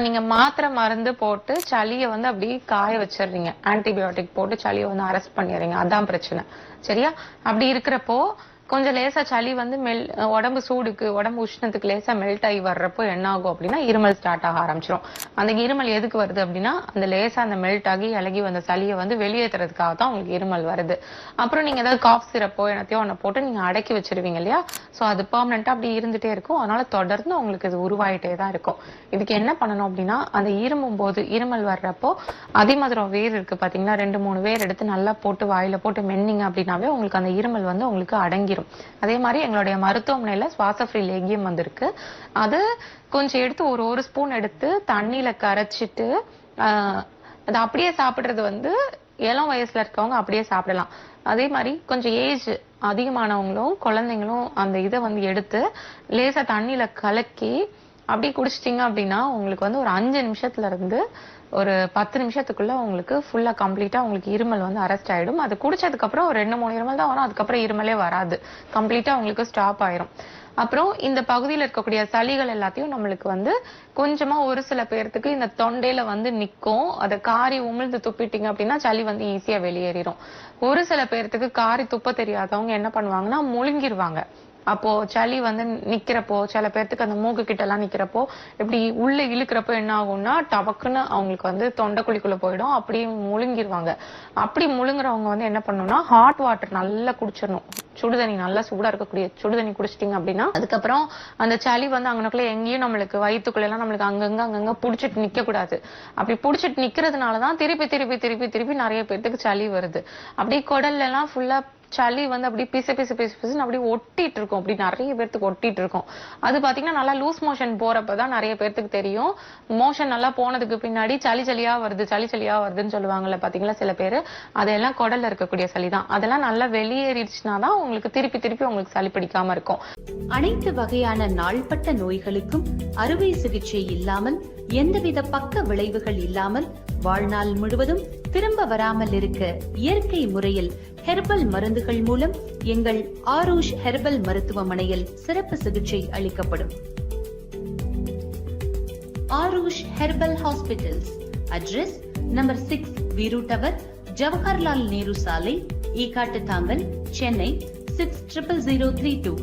நீங்க மாத்திரை மருந்து போட்டு சளியை வந்து அப்படியே காய வச்சிடுறீங்க. ஆன்டிபயோட்டிக் போட்டு சளியை வந்து அரெஸ்ட் பண்ணிடுறீங்க. அதான் பிரச்சனை. சரியா? அப்படி இருக்கிறப்போ கொஞ்சம் லேசா சளி வந்து மெல் உடம்பு சூடுக்கு உடம்பு உஷ்ணத்துக்கு லேசா மெல்ட் ஆகி வர்றப்போ என்ன ஆகும் அப்படின்னா இருமல் ஸ்டார்ட் ஆக ஆரம்பிச்சிடும் அந்த இருமல் எதுக்கு வருது அப்படின்னா அந்த லேசா அந்த மெல்ட் ஆகி இலகி வந்த சளியை வந்து வெளியேற்றுறதுக்காக தான் உங்களுக்கு இருமல் வருது. அப்புறம் நீங்க ஏதாவது காஃப் சிரப்போ என்னத்தையோ ஒன்று போட்டு நீங்க அடக்கி வச்சிருவீங்க இல்லையா? சோ அது பர்மனண்டா அப்படி இருந்துட்டே இருக்கும். அதனால தொடர்ந்து உங்களுக்கு இது உருவாயிட்டே தான் இருக்கும். இதுக்கு என்ன பண்ணணும் அப்படின்னா அந்த இருமும் போது இருமல் வர்றப்போ அதிமதுரம் வேர் இருக்கு பாத்தீங்கன்னா ரெண்டு மூணு வேர் எடுத்து நல்லா போட்டு வாயில போட்டு மென்னிங்க அப்படின்னாவே உங்களுக்கு அந்த இருமல் வந்து உங்களுக்கு அடங்கி அடங்கிரும் அதே மாதிரி எங்களுடைய மருத்துவமனையில சுவாச ஃப்ரீ லேகியம் வந்திருக்கு. அது கொஞ்சம் எடுத்து ஒரு ஒரு ஸ்பூன் எடுத்து தண்ணியில கரைச்சிட்டு அது அதை அப்படியே சாப்பிடுறது வந்து இளம் வயசுல இருக்கவங்க அப்படியே சாப்பிடலாம். அதே மாதிரி கொஞ்சம் ஏஜ் அதிகமானவங்களும் குழந்தைங்களும் அந்த இதை வந்து எடுத்து லேசா தண்ணியில கலக்கி அப்படியே குடிச்சிட்டீங்க அப்படின்னா உங்களுக்கு வந்து ஒரு அஞ்சு நிமிஷத்துல இருந்து ஒரு பத்து நிமிஷத்துக்குள்ள உங்களுக்கு ஃபுல்லா கம்ப்ளீட்டா உங்களுக்கு இருமல் வந்து அரெஸ்ட் ஆயிடும். அது குடிச்சதுக்கு அப்புறம் ஒரு ரெண்டு மூணு இருமல் தான் வரும். அதுக்கப்புறம் இருமலே வராது. கம்ப்ளீட்டா உங்களுக்கு ஸ்டாப் ஆயிரும். அப்புறம் இந்த பகுதியில் இருக்கக்கூடிய சளிகள் எல்லாத்தையும் நம்மளுக்கு வந்து கொஞ்சமா ஒரு சில பேர்த்துக்கு இந்த தொண்டையில வந்து நிக்கும். அதை காரி உமிழ்ந்து துப்பிட்டீங்க அப்படின்னா சளி வந்து ஈஸியா வெளியேறிடும் ஒரு சில பேர்த்துக்கு காரி துப்ப தெரியாதவங்க என்ன பண்ணுவாங்கன்னா முழுங்கிருவாங்க. அப்போ சளி வந்து நிக்கிறப்போ சில பேர்த்துக்கு அந்த மூக்கு கிட்ட எல்லாம் நிக்கிறப்போ இப்படி உள்ள இழுக்கிறப்போ என்ன ஆகும்னா டபக்குன்னு அவங்களுக்கு வந்து தொண்டைக்குழிக்குள்ள போயிடும். அப்படியே முழுங்கிருவாங்க. அப்படி முழுங்குறவங்க வந்து என்ன பண்ணணும்னா ஹாட் வாட்டர் நல்லா குடிச்சிடணும். சுடுதண்ணி நல்லா சூடா இருக்கக்கூடிய சுடுதண்ணி குடிச்சிட்டீங்க அப்படின்னா அதுக்கப்புறம் அந்த சளி வந்து அங்கனக்குள்ள எங்கேயும் நம்மளுக்கு வயிற்றுக்குள்ள எல்லாம் நம்மளுக்கு அங்கங்க அங்கங்க புடிச்சிட்டு நிக்க கூடாது அப்படி புடிச்சிட்டு நிக்கிறதுனாலதான் திருப்பி திருப்பி திருப்பி திருப்பி நிறைய பேர்த்துக்கு சளி வருது. அப்படியே குடல்ல எல்லாம் ஃபுல்லா சளி வந்து அப்படியே பிசு பிசு பிசு பிசுன்னு அப்படியே ஒட்டிட்டு இருக்கும் அப்படி நிறைய பேர்த்துக்கு ஒட்டிட்டு இருக்கும் அது பாத்தீங்கன்னா நல்லா லூஸ் மோஷன் போறப்பதான் நிறைய பேர்த்துக்கு தெரியும். மோஷன் நல்லா போனதுக்கு பின்னாடி சளி சளியா வருது சளி சளியா வருதுன்னு சொல்லுவாங்கல்ல பாத்தீங்களா சில பேர்? அதெல்லாம் குடல்ல இருக்கக்கூடிய சளி தான். அதெல்லாம் நல்லா வெளியேறிடுச்சுன்னா தான் உங்களுக்கு திருப்பி திருப்பி உங்களுக்கு சளி பிடிக்காம இருக்கும். அனைத்து வகையான நாள்பட்ட நோய்களுக்கும் அறுவை சிகிச்சை இல்லாமல் எந்தவித பக்க விளைவுகள் இல்லாமல் வாழ்நாள் முழுவதும் திரும்ப வராமல் இருக்க இயற்கை முறையில் ஹெர்பல் மருந்துகள் மூலம் எங்கள் ஆரூஷ் ஹெர்பல் மருத்துவமனையில் சிறப்பு சிகிச்சை அளிக்கப்படும். Aarush herbal hospitals. Address number six Veeru tower Jawaharlal Nehru சாலை Ekkattuthangal Chennai six triple zero three two